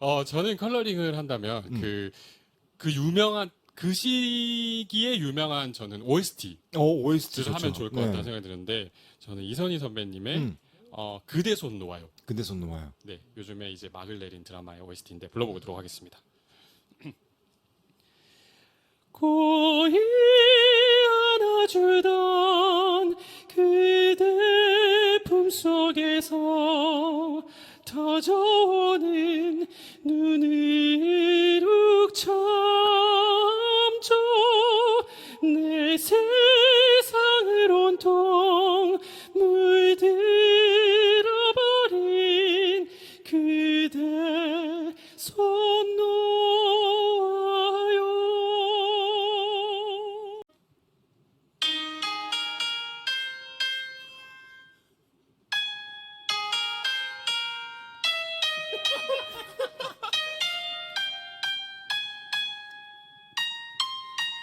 어, 저는 컬러링을 한다면 음. 그, 그 유명한, 그 시기에 유명한 저는 OST. 어, OST 를 좋죠. 하면 좋을 것 네. 같다는 생각이 드는데 저는 이선희 선배님의 음. 어, 그대 손 놓아요. 근데 손 놓아요. 네, 요즘에 이제 막을 내린 드라마의 OST인데 불러보도록 하겠습니다. 고이 안아주던 그대 품속에서 터져오는 눈을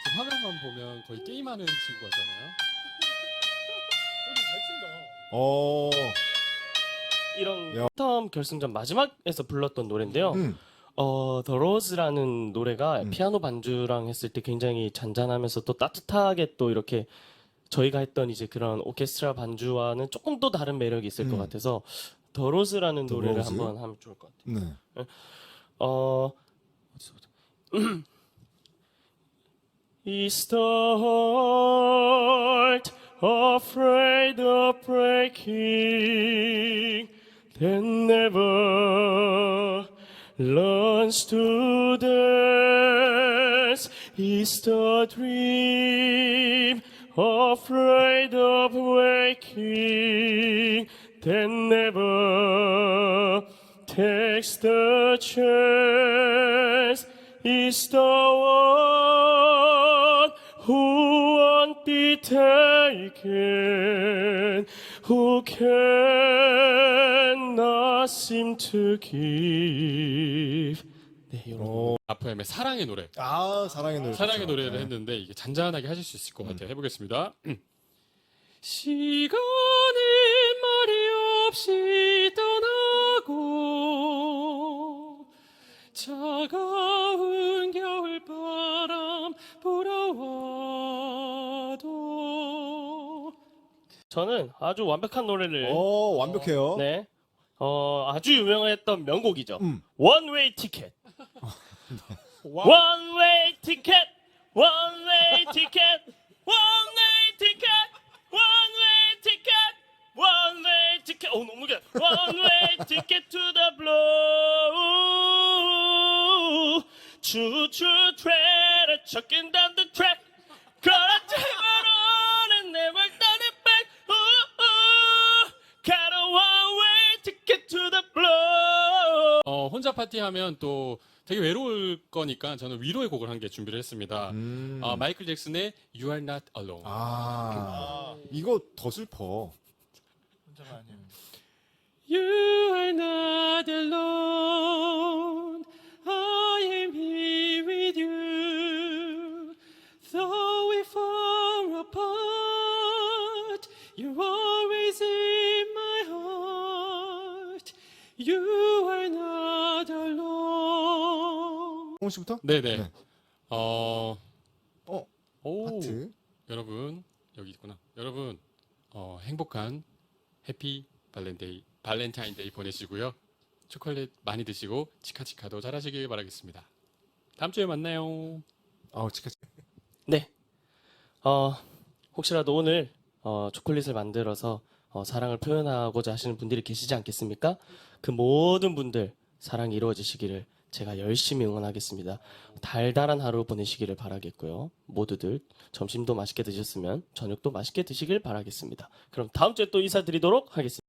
지금 화면만 보면 거의 게임하는 친구 같잖아요. 어, 이런 야. 처음 결승전 마지막에서 불렀던 노래인데요. 음. 어, The Rose라는 노래가 음. 피아노 반주랑 했을 때 굉장히 잔잔하면서 또 따뜻하게 또 이렇게 저희가 했던 이제 그런 오케스트라 반주와는 조금 또 다른 매력이 있을 것 음. 같아서 The Rose라는 The 노래를 Rose? 한번 하면 좋을 것 같아요. 네. 어, 어디서부터? Is the heart afraid of breaking that never learns to dance? Is the dream afraid of waking that never takes the chance? Is the one who won't be taken, who cannot seem to give. 네, 이런 어, 아프엠의 사랑의 노래. 아, 사랑의 노래. 사랑의 좋죠. 노래를 네. 했는데 이게 잔잔하게 하실 수 있을 것 음. 같아요. 해보겠습니다. 음. 말이 없이 떠나고 차가운 겨울 바람 불어와도 저는 아주 완벽한 노래를 어, 완벽해요. 네. 어, 아주 유명했던 명곡이죠. 음. One Way Ticket. One Way Ticket. One Way Ticket. Ticket. 어, 너무 게. One Way Ticket to the blue. Choo train chucking down the track. Gotta take it on and never done it back. Ooh, ooh. Got a one way ticket to the blue. 어, 혼자 파티하면 또 되게 외로울 거니까 저는 위로의 곡을 한 개 준비를 했습니다. 음. 어, 마이클 잭슨의 You Are Not Alone. 아, 이거 더 슬퍼. You are not alone. I am here with you. Though we far apart, you're always in my heart. You are not alone. 홍 씨부터? 네네. 네. 어, 어, 오, 하트. 여러분 여기 있구나. 여러분 어, 행복한 해피 발렌데이 발렌타인데이 보내시고요. 초콜릿 많이 드시고 치카치카도 잘하시길 바라겠습니다. 다음 주에 만나요. 아우, 치카. 네. 어, 혹시라도 오늘 어, 초콜릿을 만들어서 어, 사랑을 표현하고자 하시는 분들이 계시지 않겠습니까? 그 모든 분들 사랑이 이루어지시기를 제가 열심히 응원하겠습니다. 달달한 하루 보내시기를 바라겠고요. 모두들 점심도 맛있게 드셨으면 저녁도 맛있게 드시길 바라겠습니다. 그럼 다음 주에 또 인사드리도록 하겠습니다.